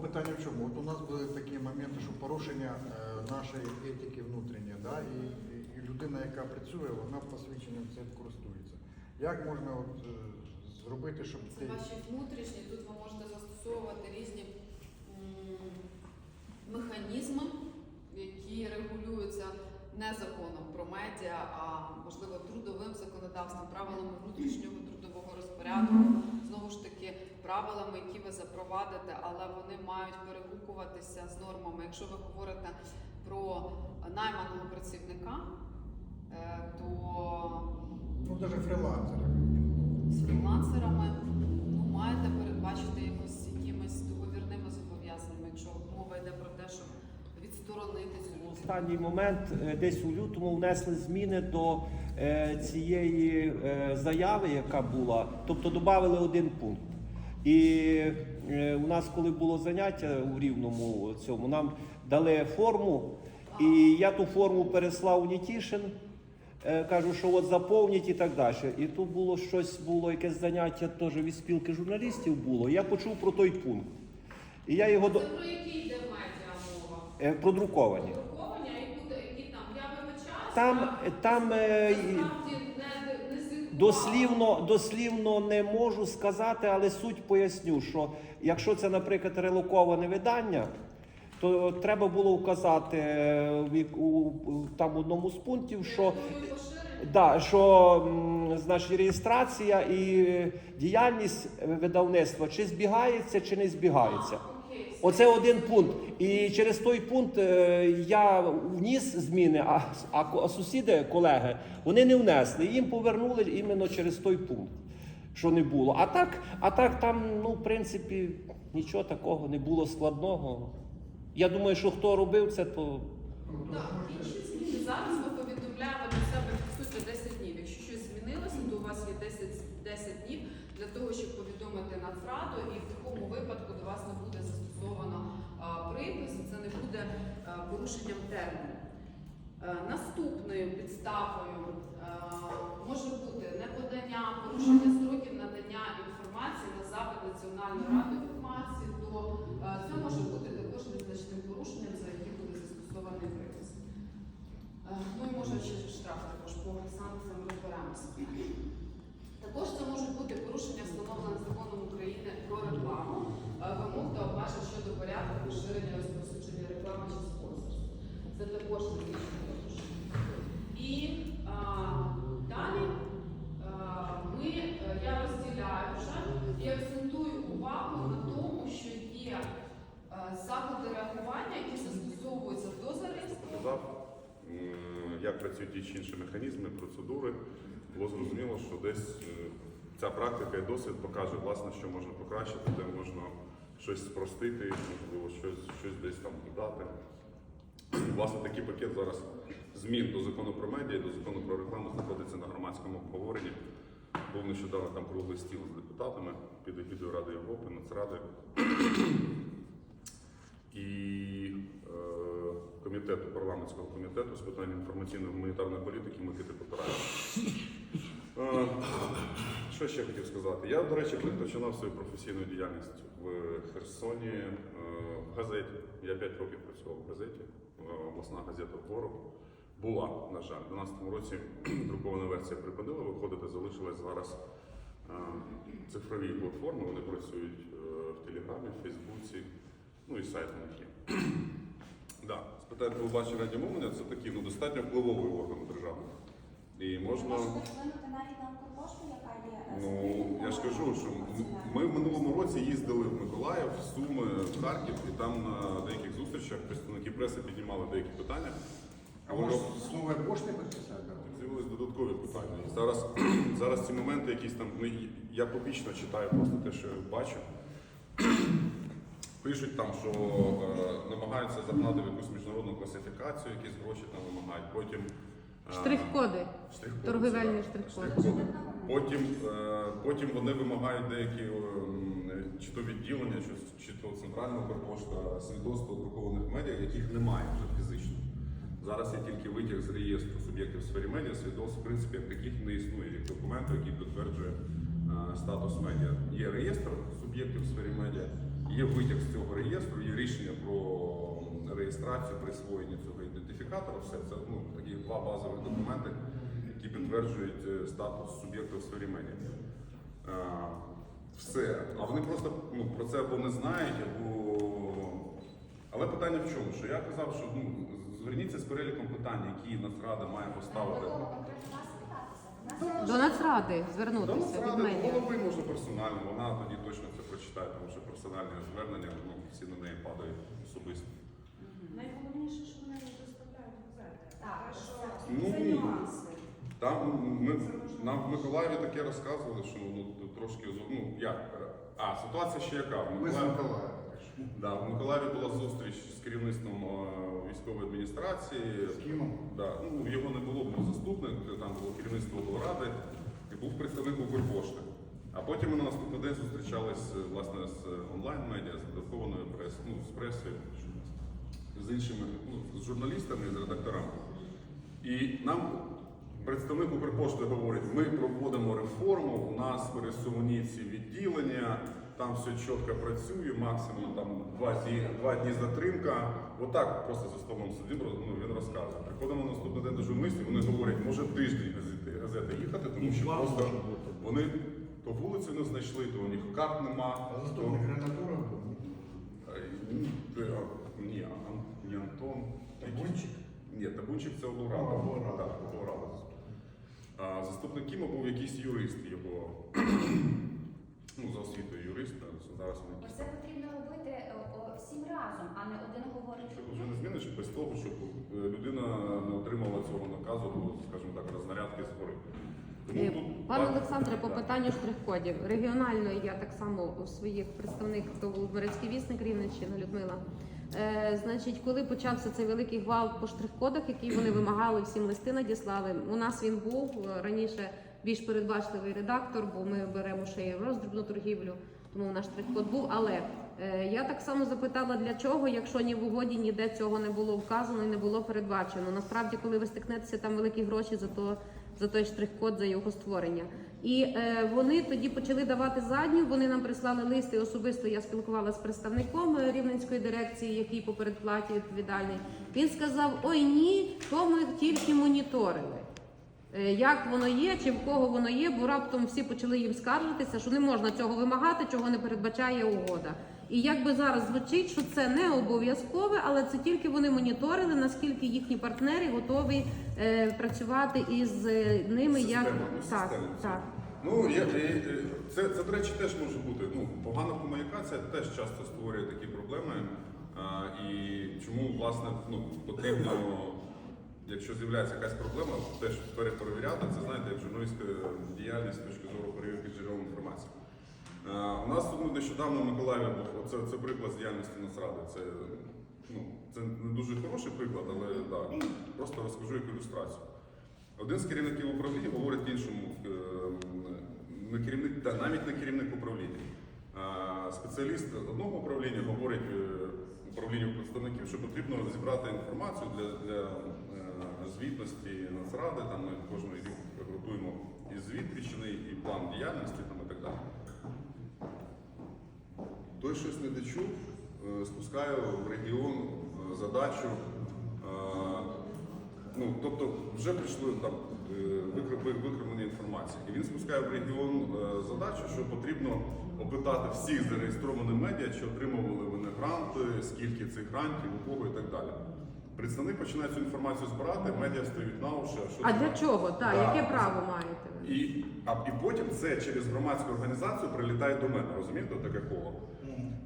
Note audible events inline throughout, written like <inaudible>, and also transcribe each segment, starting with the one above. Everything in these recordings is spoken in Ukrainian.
питання в чому? От у нас були такі моменти, що порушення е, нашої етики внутрішньої, да? і, і- і людина, яка працює, вона посвідченням цим користується. Як можна от, е, зробити, щоб Це ти... ваші внутрішні, тут ви можете застосовувати різні механізми, які регулюються не законом про медіа, а можливо трудовим законодавством, правилами внутрішнього трудового розпорядку, знову ж таки, правилами, які ви запровадите, але вони мають перегукуватися з нормами. Якщо ви говорите про найманого працівника, е, то Ну, навіть фрілансери. з фрілансерами ну, маєте передбачити якось якимись договірними зобов'язаннями, якщо мова йде про те, щоб відсторонити цю. Останній момент е, десь у лютому внесли зміни до е, цієї заяви, яка була, тобто додали один пункт. І е, у нас, коли було заняття у рівному цьому, нам дали форму, і я ту форму переслав у Нітішин. Е, Кажу, що от заповніть і так далі. І тут було щось, було якесь заняття теж від спілки журналістів було. Я почув про той пункт. І я його Це про які йде мова? е, продруковані. Друковані, і буде, які там, я вибачаюсь, Там, там е, і- насправді не, не слідкувала. Дослівно, дослівно не можу сказати, але суть поясню, що якщо це, наприклад, релоковане видання, то треба було вказати е, у- там одному з пунктів, що Да, що значить, реєстрація і е, діяльність е, видавництва чи збігається, чи не збігається. Оце один пункт. І через той пункт е, я вніс зміни, а сусіди, колеги, вони не внесли. Їм повернули іменно через той пункт, що не було. А так, а так там, ну, в принципі, нічого такого не було складного. Я думаю, що хто робив це, то Так, інші зміни. Зараз ми повідомляємо для себе фіксуйте 10 днів. Якщо щось змінилося, то у вас є 10, 10 днів для того, щоб повідомити Нацраду, і в такому випадку до вас не буде застосовано а, припис, і це не буде а, порушенням терміну. Е, Наступною підставою е, може бути неподання, порушення строків надання інформації на запит Національної ради інформації, то е, це може бути також незначним порушенням, за яке буде застосований припис. Ну і може ще штраф також по санкціям розберемося. Також це можуть бути порушення, встановлених законом України про рекламу, вимог та обмежень щодо порядку поширення розповсюдження реклами чи спонсорства. Також технічне. І а, далі а, ми, е, я розділяю вже і акцентую увагу на тому, що є е, заходи реагування, які застосовуються до м, як працюють ті чи інші механізми, процедури, було зрозуміло, що десь е, ця практика і досвід покаже, власне, що можна покращити, де можна щось спростити, можливо, щось, щось десь там додати. Власне, такий пакет зараз змін до закону про медіа, до закону про рекламу знаходиться на громадському обговоренні. Був нещодавно там круглий стіл з депутатами під егідою Ради Європи, Нацради і е, комітету, парламентського комітету з питань інформаційно-гуманітарної політики Микити Потараєва. Е, Що ще хотів сказати? Я, до речі, починав свою професійну діяльність в Херсоні е, в газеті. Я 5 років працював в газеті, обласна газета «Ворог». Була, на жаль, у 2012 році <clears throat> друкована версія припинила виходити, залишилась зараз е, цифрові платформи. Вони працюють е, в Телеграмі, в Фейсбуці, ну і сайт у них є. Да, з питань телебачення радіомовлення це такий ну, достатньо впливовий орган держави. І можна. Вплинути навіть на Укрпошту, яка є е, Ну, я ж кажу, що ми в минулому році їздили в Миколаїв, в Суми, в Харків, і там на деяких зустрічах представники преси піднімали деякі питання. А може з нової пошти підписати? З'явились додаткові питання. І зараз, <clears throat> зараз ці моменти якісь там, ну, я побічно читаю просто те, що я бачу. <clears throat> Пишуть там, що е, намагаються загнати в якусь міжнародну класифікацію, якісь гроші там вимагають. Потім Штрих-коди. Штрих-коди, Торгівельні це, штрих-коди. штрих-коди. Потім, е, потім вони вимагають деякі ем, чи то відділення, чи, чи то центрального Укрпошта свідоцтва друкованих медіа, яких немає вже фізично. Зараз є тільки витяг з реєстру суб'єктів в сфері медіа, свідоцтв, в принципі, як таких не існує, як документу, який підтверджує е, статус медіа. Є реєстр суб'єктів в сфері медіа, Є витяг з цього реєстру, є рішення про реєстрацію, присвоєння цього ідентифікатора. Все це ну, такі два базові документи, які підтверджують е, статус суб'єкта в сфері медіа. Е, Все. А вони просто ну, про це або не знають, або. Але питання в чому? Що я казав, що ну, зверніться з переліком питань, які Нацрада має поставити. нас До Нацради звернутися від Нацради медіа. голови можна персонально, вона тоді точно це прочитає, тому що персональні звернення ну, всі на неї падають особисто. Найголовніше, що вони не доставляють газети. Так, Ну, це нюанси. Там ми нам в Миколаєві таке розказували, що ну трошки ну як а ситуація ще яка в Ми з Миколаєві. Миколаєва. Да, в Миколаєві була зустріч з керівництвом е, військової адміністрації. З Кімом? Да, ну його не було, був заступник, там було керівництво облради і був представник Укрпошти. А потім ми на наступний день зустрічались е, власне з онлайн-медіа, з друкованою пресою, ну, з пресою, з іншими, ну, з журналістами, з редакторами. І нам представник Укрпошти говорить, ми проводимо реформу, у нас пересувні ці відділення, там все чітко працює, максимум там два дні, два дні затримка. Отак просто за столом сидимо, ну, він розказує. Приходимо на наступний день до журналістів, вони говорять, може тиждень газети, газети їхати, тому що просто вони то вулицю не знайшли, то у них карт нема. А то- заступник е, Ні, Антон. Табунчик? Ні, табунчик це облрада. А, облрада. Так. А заступник Кіма був якийсь юрист його. <clears throat> ну, за освітою юрист, зараз він якийсь Оце потрібно робити о, о, всім разом, а не один говорить. Це вже не зміниш без того, щоб е, людина не отримала цього наказу, скажімо так, рознарядки згори. Тому Е, Пане Олександре, по питанню штрих-кодів. Регіонально я так само у своїх представників, то Володимирецький вісник Рівненщина Людмила. Е, значить, коли почався цей великий гвалт по штрих-кодах, який вони вимагали, всім листи надіслали. У нас він був е, раніше більш передбачливий редактор, бо ми беремо ще й роздрібну торгівлю, тому наш штрих-код був. Але е, я так само запитала, для чого, якщо ні в угоді ніде цього не було вказано і не було передбачено. Насправді, коли ви стикнетеся там великі гроші за то за той штрих-код, за його створення. І е, вони тоді почали давати задню. Вони нам прислали листи. Особисто я спілкувалася з представником е, рівненської дирекції, який по передплаті відповідальний. Він сказав: Ой, ні, то ми тільки моніторили. Е, Як воно є, чи в кого воно є, бо раптом всі почали їм скаржитися, що не можна цього вимагати, чого не передбачає угода. І якби зараз звучить, що це не обов'язкове, але це тільки вони моніторили, наскільки їхні партнери готові е, працювати із е, ними як Система, ну, так, система. так. Ну, я, е, це, це, до речі, теж може бути. Ну, погана комунікація теж часто створює такі проблеми. А, і чому, власне, ну, потрібно, якщо з'являється якась проблема, теж перепровіряти. Це знаєте, як журналістська діяльність з точки зору перевірки джерел інформації. А, у нас тут нещодавно в Миколаєві був це, це приклад з діяльності Нацради. Це, ну, це не дуже хороший приклад, але да, просто розкажу як ілюстрацію. Один з керівників управління говорить іншому, е, не керівник, та навіть не керівник управління. Спеціаліст одного управління говорить е, управлінню представників, що потрібно зібрати інформацію для, для е, звітності Нацради. Там ми кожного рік готуємо і звіт і план діяльності там, і так далі. Той щось не дочув, е, спускає в регіон е, задачу. е, Ну, тобто вже прийшли там викр- ви- викривлення інформації. І він спускає в регіон задачу, що потрібно опитати всіх зареєстрованих медіа, чи отримували вони гранти, скільки цих грантів, у кого і так далі. Представник починає цю інформацію збирати, медіа стоїть на уші. що А для чого? Так, Да. яке право маєте? І, а, і потім це через громадську організацію прилітає до мене, розумієте, таке коло.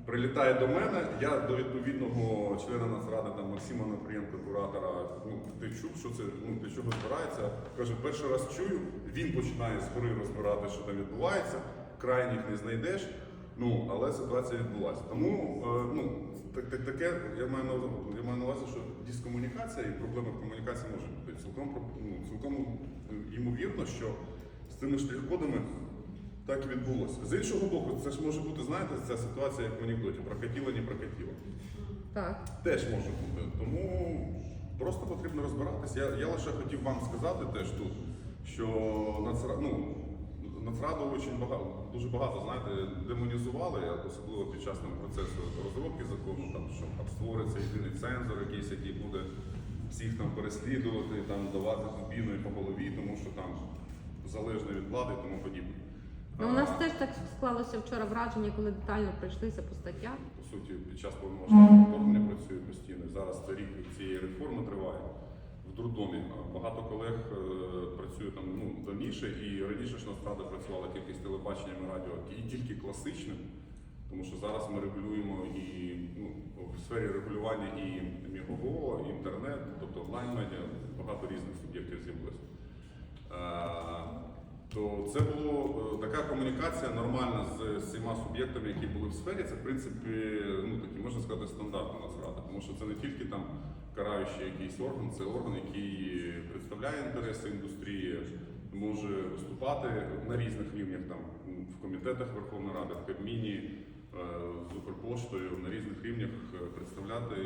Прилітає до мене, я до відповідного члена Нацради там, Максима Напрієнка, куратора, ну ти чув, що це ну, для чого збирається. Каже, перший раз чую, він починає згори розбирати, що там відбувається, крайніх не знайдеш. Ну, але ситуація відбулася. Тому е, ну, так, так, таке я маю на я маю на увазі, що дискомунікація і проблема комунікації може бути. Цілком ну, цілком е, ймовірно, що з цими штрих-кодами так і відбулося. З іншого боку, це ж може бути, знаєте, ця ситуація, як в анекдоті, прокатіло, не прокатіло. Так. Теж може бути. Тому просто потрібно розбиратись. Я, я лише хотів вам сказати теж тут, що Нацра... ну, Нацраду очень багато, дуже багато, знаєте, демонізували, особливо під час там, процесу розробки закону, там, що там створиться єдиний цензор, якийсь, який буде всіх там переслідувати, там, давати дубіною по голові, тому що там залежно від влади і тому подібне. Ну, у нас теж так склалося вчора враження, коли детально пройшлися по статтях. по суті, під час повномасштабного вторгнення працює постійно. Зараз це рік цієї реформи триває в дурдомі. Багато колег е, працює там ну, давніше, і раніше ж Нацрада працювала тільки з телебаченням і радіо, і тільки класичним, тому що зараз ми регулюємо і ну, в сфері регулювання і мігового, і інтернет, тобто онлайн-медіа, багато різних суб'єктів з'явилося. Е, то це була така комунікація нормальна з всіма суб'єктами, які були в сфері. Це в принципі ну такі можна сказати стандартна Нацрада, тому що це не тільки там караючий якийсь орган, це орган, який представляє інтереси індустрії, може виступати на різних рівнях там в комітетах Верховної Ради, в Кабміні, е, з Укрпоштою на різних рівнях е, представляти,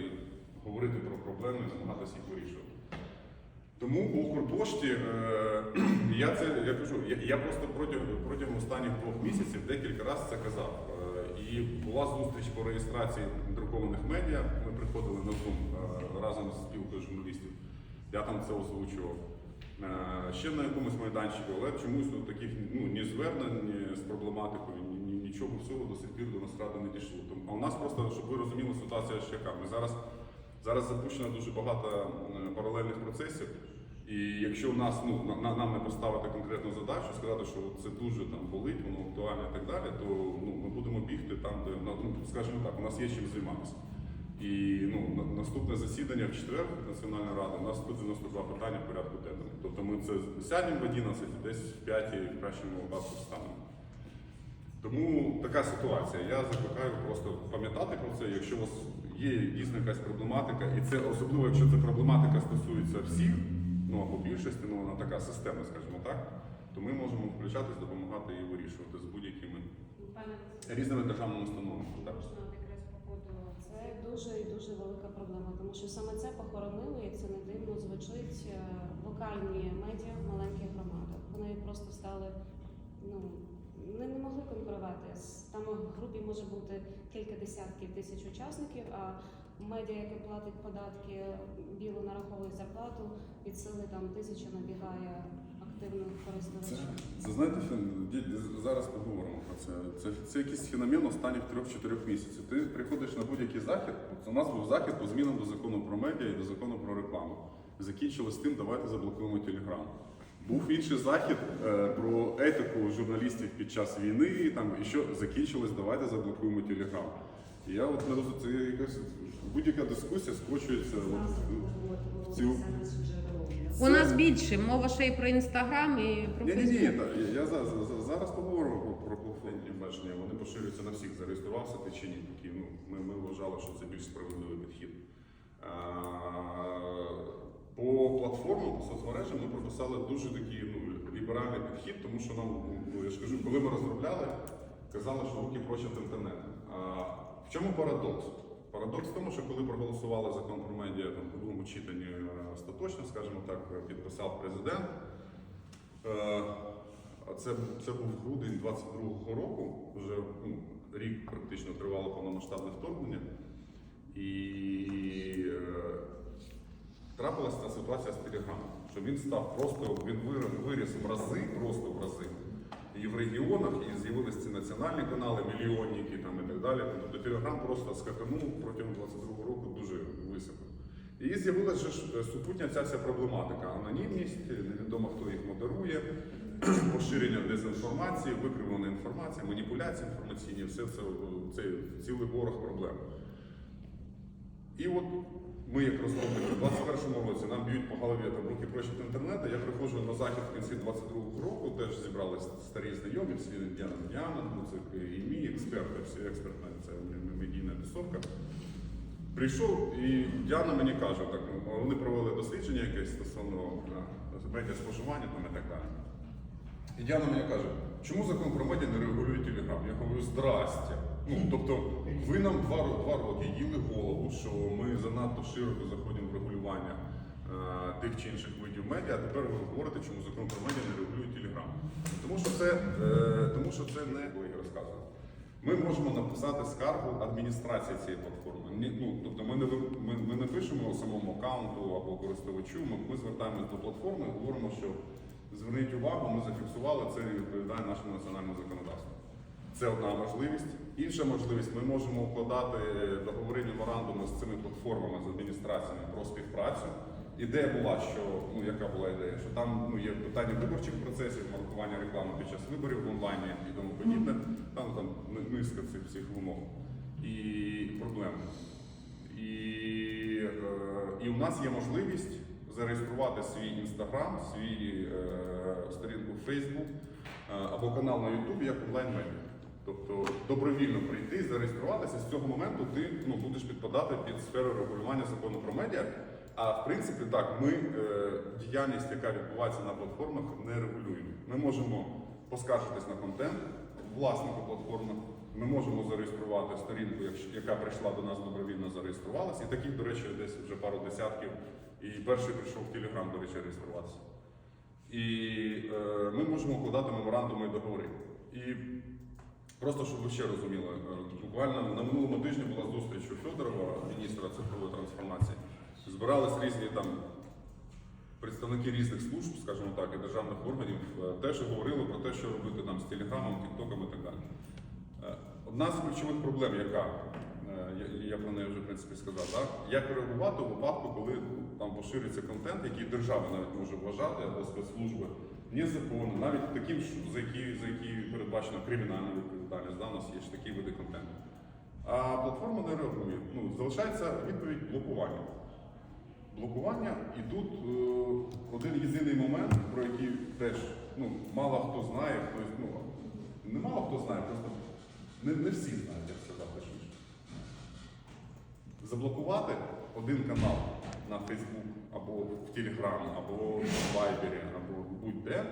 говорити про проблеми і намагатися їх вирішувати. Тому по Укрпошті е, <clears throat> я це я кажу, я, просто протягом протягом останніх двох місяців декілька разів це казав. Е, і була зустріч по реєстрації друкованих медіа. Ми приходили на Zoom е, разом з спілкою журналістів. Я там це озвучував. Ще на якомусь майданчику, але чомусь ну, таких ну, ні звернень ні з проблематикою, ні, нічого всього до сих пір до нас ради не дійшло. Тому, а у нас просто, щоб ви розуміли, ситуація ще яка. Ми зараз Зараз запущено дуже багато паралельних процесів. І якщо нас ну на, на- нам не поставити конкретну задачу, сказати, що це дуже там болить, воно актуальне і так далі, то ну ми будемо бігти там, де ну, скажімо так, у нас є чим займатися. І ну на- наступне засідання в четвер Національної ради у нас 192 питання в порядку денному. Тобто ми це сядемо в 11, десь в 5 в кращому випадку встанемо. Тому така ситуація. Я закликаю просто пам'ятати про це. Якщо у вас є дійсно якась проблематика, і це особливо, якщо ця проблематика стосується всіх, ну або більшості, ну вона така система, скажімо так, то ми можемо включатись, допомагати її вирішувати з будь-якими різними державними установами. Так. можна якраз по ходу. Це дуже і дуже велика проблема, тому що саме це похоронило, як це не дивно звучить, е, локальні медіа в маленьких громадах. Вони просто стали, ну не, не могли конкурувати. Там в групі може бути кілька десятків тисяч учасників, а медіа, яке платить податки, біло нараховує зарплату, від сили там тисяча набігає активних Це, користувачів. це знаєте, фен- ді- зараз поговоримо про це. Це, це якийсь феномен останніх трьох-чотирьох місяців. Ти приходиш на будь-який захід. У нас був захід по змінам до закону про медіа і до закону про рекламу. Закінчилось тим, давайте заблокуємо телеграм. Був інший захід е, про етику журналістів під час війни, і там і що закінчилось, давайте заблокуємо телеграм. І я от не розумію, це якась будь-яка дискусія скочується от, в цю. У нас більше мова ще й про інстаграм і про Ні, ні, ні, та, я, я за, за, за- зараз поговоримо про, про платформні обмеження. Вони поширюються на всіх. Зареєструвався ти чи ні. Такі, ну, ми, ми вважали, що це більш справедливий підхід. А, по платформам, по соцмережам ми прописали дуже такий ну, ліберальний підхід, тому що нам, ну, я ж кажу, коли ми розробляли, казали, що руки прочать інтернет. А, в чому парадокс? Парадокс в тому, що коли проголосували закон про медіа там, по другому читанні е, остаточно, скажімо так, підписав президент. Е, Це, це був грудень 22-го року, вже ну, рік практично тривало повномасштабне вторгнення. І е, трапилася ця ситуація з телеграмом, що він став просто, він виріс в рази, просто в рази. І в регіонах, і з'явилися ці національні канали, мільйонники там, і так далі. Тобто Телеграм просто скаканув протягом 22-го року дуже високо. І з'явилася е, супутня ця вся проблематика. Анонімність, невідомо хто їх модерує, <clears throat> поширення дезінформації, викривлена інформація, маніпуляції інформаційні, все це, це цілий ворог проблем. І от ми, як розробники, в 21-му році нам б'ють по голові там руки прочить інтернету. Я приходжу на захід в кінці 22-го року, теж зібралися старі знайомі, всі Діана Діана, Муцик і мій експерти, всі експертна це медійна тусовка. Прийшов і Діана мені каже, так, ну, вони провели дослідження якесь стосовно е, медіа споживання там і так далі. І Діана мені каже, чому закон про медіа не регулює телеграм? Я говорю, здрастя. Ну, тобто, ви нам два, два роки їли голову, що ми занадто широко заходимо в регулювання тих чи інших видів медіа, а тепер ви говорите, чому закон про медіа не регулює Телеграм. Тому що це, е, тому що це не розказували. Ми можемо написати скаргу адміністрації цієї платформи. Ні, ну, тобто ми не, ми, ми не пишемо самому аккаунту або користувачу, ми, ми звертаємось до платформи і говоримо, що зверніть увагу, ми зафіксували це і відповідає нашому національному законодавству. Це одна можливість. Інша можливість, ми можемо укладати договори меморандуми з цими платформами, з адміністраціями про співпрацю. Ідея була, що ну яка була ідея, що там ну є питання виборчих процесів, маркування реклами під час виборів в онлайні і тому подібне. Там там низка цих всіх вимог і проблем. І, е, і у нас є можливість зареєструвати свій інстаграм, свій е, сторінку в Facebook е, або канал на YouTube як онлайн-медіа. Тобто добровільно прийти, зареєструватися. З цього моменту ти ну, будеш підпадати під сферу регулювання закону про медіа. А в принципі, так, ми е, діяльність, яка відбувається на платформах, не регулюємо. Ми можемо поскаржитись на контент власнику платформи. Ми можемо зареєструвати сторінку, яка прийшла до нас добровільно зареєструвалася. І таких, до речі, десь вже пару десятків. І перший прийшов в Телеграм, до речі, реєструватися. І е, ми можемо укладати меморандуми і договори. І просто щоб ви ще розуміли, е, буквально на минулому тижні була зустріч у Федорова, міністра цифрової трансформації. Збирались різні там представники різних служб, скажімо так, і державних органів, е, теж говорили про те, що робити там з Телеграмом, Тіктоком і так далі. Е, Одна з ключових проблем, яка я, про неї вже в принципі сказав, так? як реагувати у випадку, коли там поширюється контент, який держава навіть може вважати або спецслужби незаконно, навіть таким, за які, за які передбачено кримінальна відповідальність. Да, у нас є ж такі види контенту. А платформа не реагує. Ну, залишається відповідь блокування. Блокування, і тут е, один єдиний момент, про який теж ну, мало хто знає, хтось, ну, не мало хто знає, просто не, не всі знають, як сказав точніше. Заблокувати один канал на Facebook або в Telegram, або в Viber, або будь-де,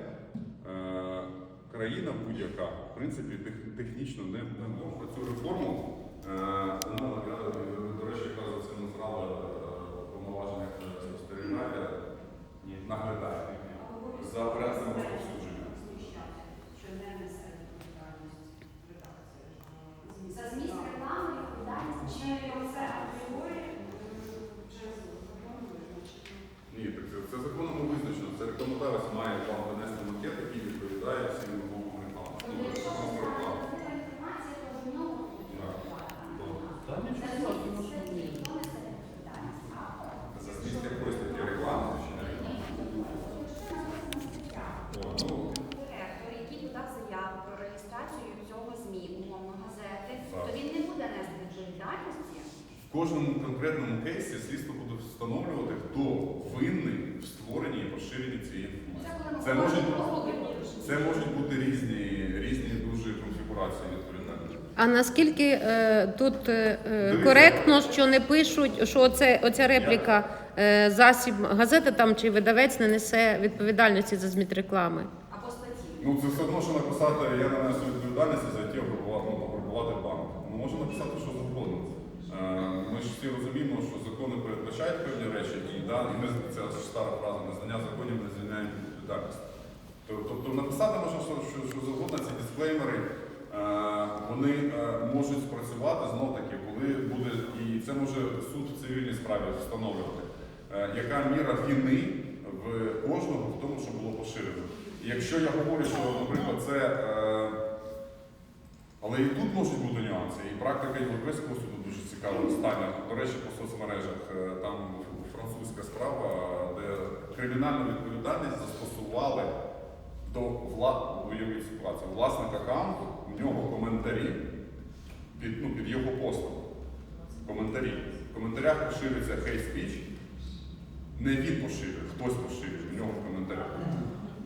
е, країна будь-яка, в принципі, тех- технічно не, може. Цю реформу, е, ну, я, до речі, якраз це назвали повноваження спостерігання, наглядає за порядком розповсюдження. За зміст реклами відповідальність чи це апріорі через закон визначено? Ні, так це, законом визначено. Це рекламодавець має вам донести макет, який відповідає всім вимогам реклами. Тобто, Ну, якщо закон про це рекламу. така інформація, то в нього будуть Так. відповідати. Та ні, За зміст ніхто несе відповідальність. Автор. За зміст якої статті реклами чи не реклами? О, ну, Директор, який подав заяву про реєстрацію цього ЗМІ, умовно газети, Так. то він не буде нести відповідальності. В кожному конкретному кейсі слідство буде встановлювати, хто винний в створенні і поширенні цієї інформації. Це може, це можуть бути різні, різні дуже конфігурації відповідальності. А наскільки е, тут е, е, коректно, що не пишуть, що оце, оця репліка е, засіб газети там чи видавець не несе відповідальності за зміст реклами? Або статті. Ну це все одно, що написати, я не несу відповідальності за ті обрабувати, ну, банк. Ну можна написати, що завгодно. Е, Ми ж всі розуміємо, що закони передбачають певні речі, і, да, і ми це стара фраза, незнання законів не звільняє від відповідальності. То- Тобто написати можна, що, що, що завгодно ці дисклеймери, е, вони е, можуть спрацювати знов таки, коли буде, і це може суд в цивільній справі встановлювати, е, яка міра вини в кожного в тому, що було поширено. І якщо я говорю, що, наприклад, це. але і тут можуть бути нюанси. І практика Європейського суду дуже цікава. Остання, до речі, по соцмережах е, там французька справа, де кримінальну відповідальність застосували до вла... уявіть ситуацію. Власник аккаунту, у нього коментарі під, ну, під його постом. Коментарі. В коментарях поширюється hate speech. Не він поширює, хтось поширює, у нього в коментарях.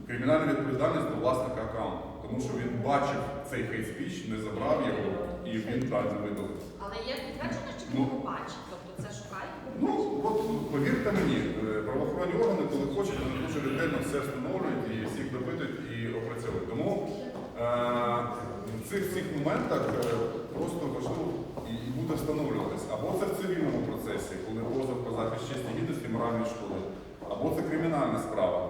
Кримінальна відповідальність до власника аккаунту, тому що він бачив цей хейт-спіч, не забрав його і він далі видалив. Але є підтверджено, що Ну. його бачить. Тобто це шукають. Ну, от повірте мені, е, правоохоронні органи, коли хочуть, вони дуже ретельно все встановлюють і всіх допитують і опрацьовують. Тому е, в цих всіх моментах е, просто важливо і, і буде встановлюватися. Або це в цивільному процесі, коли позов про захист честі гідності, моральної шкоди, або це кримінальна справа.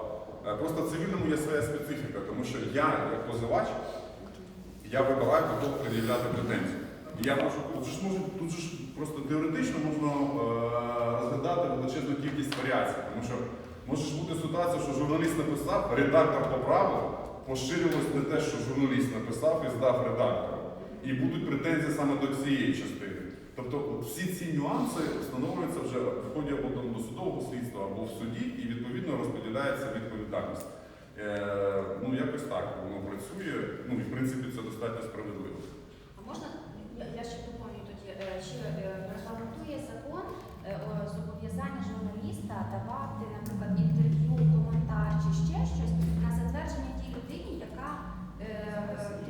Е, Просто в цивільному є своя специфіка, тому що я, як позивач, я вибираю до кого пред'являти претензії. Я можу, тут ж можу, тут ж просто теоретично можна е, розглядати величезну кількість варіацій, тому що може бути ситуація, що журналіст написав, редактор поправив, поширювалось не те, що журналіст написав і здав редактору. І будуть претензії саме до цієї частини. Тобто всі ці нюанси встановлюються вже в ході або до досудового слідства, або в суді, і відповідно розподіляється відповідальність. Е, ну якось так воно працює. Ну і в принципі це достатньо справедливо. А можна я, ще доповню тоді, е, чи е, регламентує закон е, зобов'язання журналіста давати, наприклад, інтерв'ю, коментар чи ще щось на затвердження тій людині, яка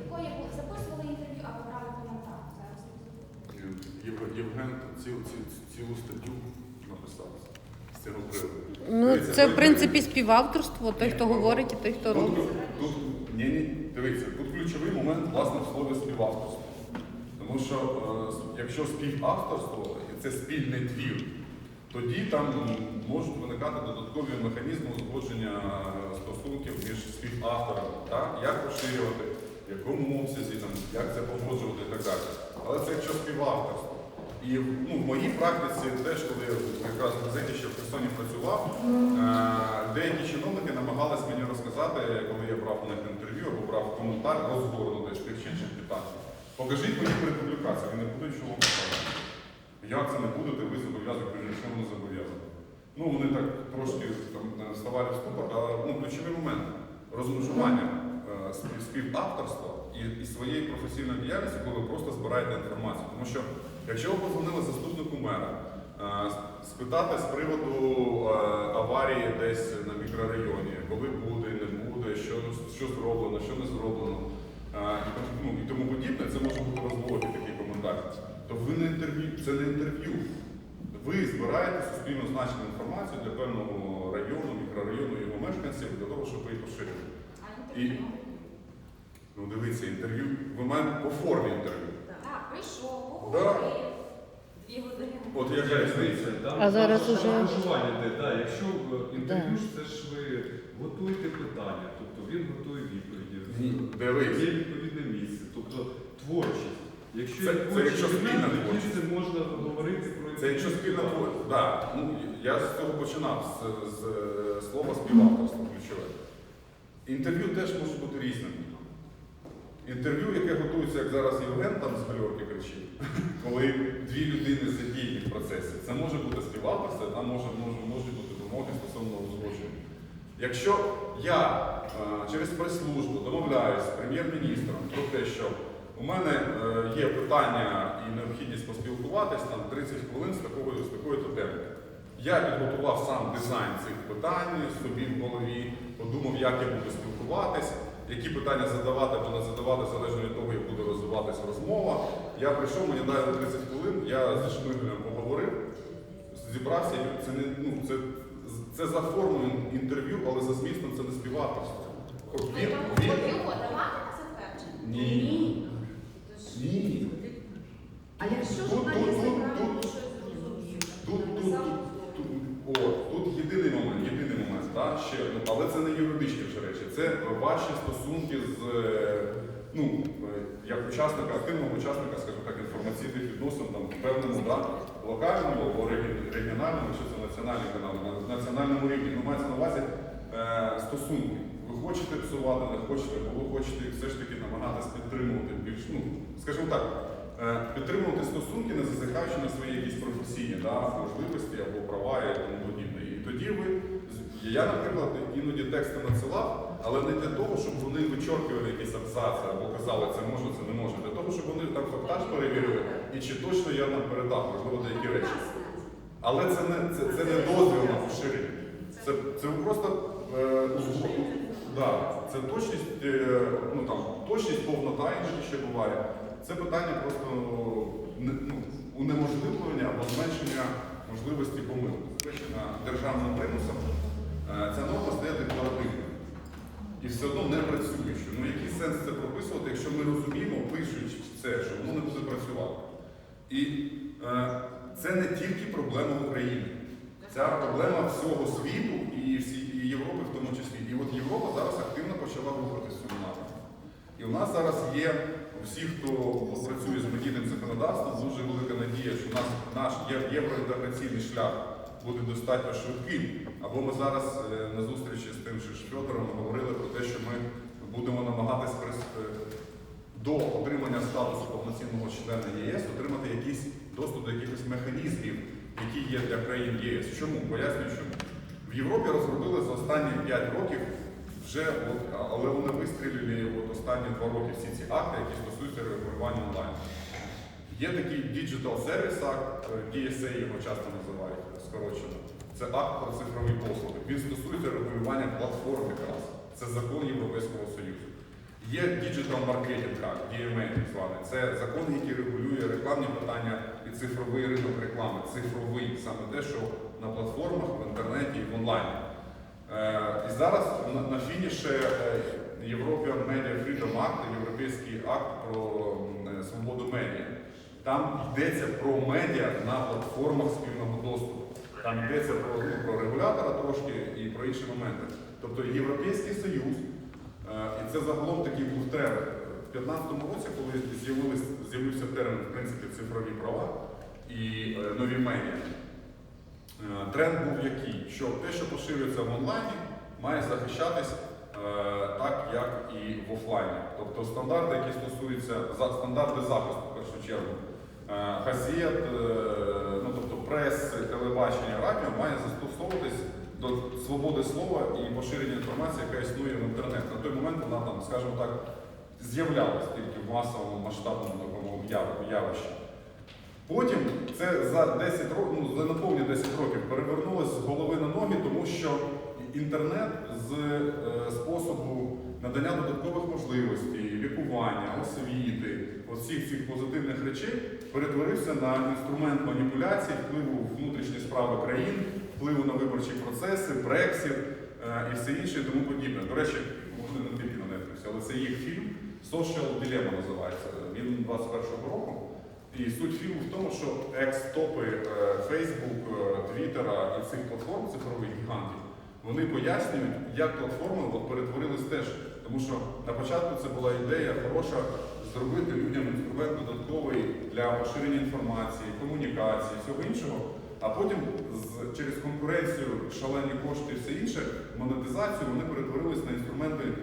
якої записували інтерв'ю або брали коментар. Зараз. Євген цілу, цілу, статтю написав з цього приводу. Ну, це в принципі співавторство, той, хто говорить, і той, хто Тут, робить. тут, ні, ні, дивіться, тут ключовий момент власне в слові співавторство. Тому що е, якщо співавторство і це спільний твір, тоді там можуть виникати додаткові механізми узгодження е, стосунків між співавторами, так? як розширювати, в якому обсязі, там, як це погоджувати і так далі. Але це якщо співавторство. І ну, в моїй практиці теж, коли я якраз в газеті ще в Херсоні працював, е, деякі чиновники намагались мені розказати, коли я брав у них інтерв'ю або брав коментар розгорнутий з тих чи інших питань. Покажіть мені при публікації, вони не будуть що вам показати. Як це не будете, ви зобов'язані, ви нічого не зобов'язані. Ну, вони так трошки там е, ставали в ступор, але ну, ключовий момент розмежування е, співавторства і, і своєї професійної діяльності, коли ви просто збираєте інформацію. Тому що якщо ви позвонили заступнику мера, е, спитати з приводу е, аварії десь на мікрорайоні, коли буде, не буде, що, що зроблено, що не зроблено, ну, і тому подібне, це може бути розмові такий коментар. То ви не інтерв'ю, це не інтерв'ю. Ви збираєте суспільно значну інформацію для певного району, мікрорайону, його мешканців для того, щоб її поширити. І ну дивіться, інтерв'ю. Ви маєте по формі інтерв'ю. Так, прийшов, поговорив. Дві години. От різниця? А зараз там уже- ангажування йде. Да, якщо інтерв'ю ж це ж ви готуєте питання, тобто він готує відповіді. Дивись. Є відповідне місце, тобто творчість. Якщо Це- є це якщо спільна тоді творчість. це можна говорити про Це якщо спільна творчість. Да. Ну, я з цього починав з, з е, слова співавторство ключове. Інтерв'ю теж може бути різним. Інтерв'ю, яке готується, як зараз Євген там з гальорки кричить, <laughs> коли дві людини задіяні в процесі, це може бути співавторство, там може, може, можуть бути вимоги стосовно узгодження. Якщо я е, через прес-службу домовляюсь з прем'єр-міністром про те, що у мене е, є питання і необхідність поспілкуватись там 30 хвилин з такою з такою темою. Я підготував сам дизайн цих питань собі в голові, подумав, як я буду спілкуватись, які питання задавати або не задавати, залежно від того, як буде розвиватися розмова. Я прийшов, мені дали 30 хвилин, я зі Шмиглем поговорив, зібрався, це не ну це, це за формою інтерв'ю, але за змістом це не співавторство. Він, він, ви його давати на затвердження? ні, ні. А якщо Тут- журналіст тут- неправильно тут- щось зрозумів, Тут, тут, написав, тут, о, тут єдиний момент, єдиний момент, да, ще, але це не юридичні вже речі, це ваші стосунки з, е, ну, е, як учасника, активного учасника, скажімо так, інформаційних відносин там, певному, да, локальному або регіональному, чи це національний канал, на національному рівні. Ну, мається на увазі е, стосунки. Ви хочете псувати, не хочете, бо ви хочете все ж таки намагатись підтримувати більш, ну, скажімо так, Е, підтримувати стосунки, не зазихаючи на свої якісь професійні да, можливості або права і тому подібне. І тоді ви, я, наприклад, іноді тексти надсилав, але не для того, щоб вони вичоркували якісь абзаци або казали, це можна, це не можна. Щоб вони там фактаж перевірили, і чи точно я нам передав, можливо, деякі речі. Але це не, це, це не дозвіл на поширення. Це, це просто е, да, це точність, е, ну там точність, повнота іноді ще буває. Це питання просто не- ну, унеможливлення або зменшення можливості. Забезпечена державним примусом е, ця норма стає декларативною. І все одно не працюючи. Ну який сенс це прописувати, якщо ми розуміємо, пишучи це, що воно не буде працювати. І е, це не тільки проблема України. Ця проблема всього світу і всі Європи в тому числі. І от Європа зараз активно почала рухатися в цьому. І у нас зараз є у всіх, хто працює з медійним законодавством, дуже велика надія, що наш, наш є- євроінтеграційний шлях буде достатньо швидким. Або ми зараз е, на зустрічі з тим же ж говорили про те, що ми будемо намагатись е, до отримання статусу повноцінного члена ЄС отримати якийсь доступ до якихось механізмів, які є для країн ЄС. Чому? Пояснюю чому. В Європі розробили за останні 5 років вже, от, але вони вистрілили от останні 2 роки всі ці акти, які стосуються регулювання онлайн. Є такий Digital Service Act, е, DSA його часто називають скорочено. Це акт про цифрові послуги. Він стосується регулювання платформ якраз. Це закон Європейського Союзу. Є Digital Marketing Act, DMA званий. Це закон, який регулює рекламні питання і цифровий ринок реклами. Цифровий саме те, що на платформах, в інтернеті і в онлайні. Е, і зараз на, на фініші е, European Media Freedom Act, Європейський акт про е, свободу медіа. Там йдеться про медіа на платформах спільного доступу. Там йдеться про, ну, про регулятора трошки і про інші моменти. Тобто Європейський Союз, е, і це загалом такий був тренд. В 2015 році, коли з'явився термін в принципі цифрові права і е, нові медіа. Е, Тренд був який? Що те, що поширюється в онлайні, має захищатись так, як і в офлайні. Тобто стандарти, які стосуються стандарти захисту, в першу чергу, газет, е, ну тобто прес, телебачення, радіо має застосовуватись до свободи слова і поширення інформації, яка існує в інтернеті. На той момент вона там, скажімо так, з'являлась тільки в масовому масштабному такому явищі. Потім це за 10 років, ну за неповні 10 років перевернулося з голови на ноги, тому що інтернет з е, способу надання додаткових можливостей, лікування, освіти, всіх цих позитивних речей перетворився на інструмент маніпуляцій, впливу внутрішні справи країн, впливу на виборчі процеси, Брексит е, і все інше і тому подібне. До речі, вони не тільки на Netflix, але це їх фільм Social Dilemma називається. Він 21-го року. І суть фільму в тому, що екс-топи е, Facebook, Twitter і цих платформ цифрових гігантів, вони пояснюють, як платформи от, перетворились теж. Тому що на початку це була ідея хороша зробити людям інструмент додатковий для поширення інформації, комунікації, всього іншого. А потім через конкуренцію, шалені кошти і все інше, монетизацію вони перетворились на інструменти е,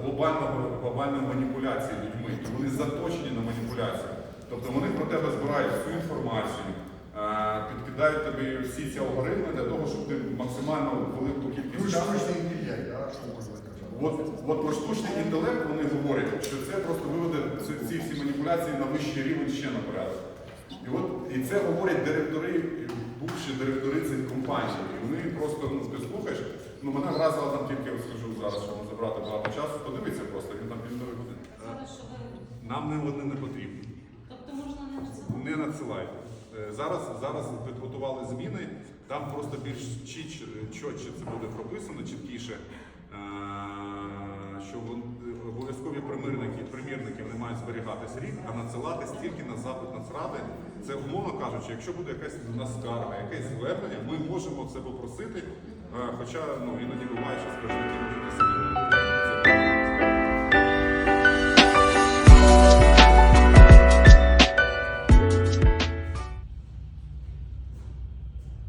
глобального, глобальної маніпуляції людьми. І вони заточені на маніпуляцію. Тобто вони про тебе збирають всю інформацію, е, підкидають тобі всі ці алгоритми для того, щоб ти максимально велику кількість часу. От, от про штучний інтелект вони говорять, що це просто виведе ці, всі маніпуляції на вищий рівень ще на порядок. І от і це говорять директори, бувші директори цих компаній. І вони просто, ну ти слухаєш, ну мене вразило там тільки я скажу зараз, щоб не забрати багато часу. Подивіться просто, він там півтори години. Нам не вони не потрібні. Тобто можна не надсилати? Не надсилайте. Е, Зараз, зараз підготували зміни, там просто більш чітче це буде прописано, чіткіше, е, що обов'язкові примірники, примірники не мають зберігатись рік, а надсилатись тільки на запит Нацради. Це умовно кажучи, якщо буде якась наскарга, якесь звернення, ми можемо це попросити, е, хоча ну, іноді буває, що скажуть, самі.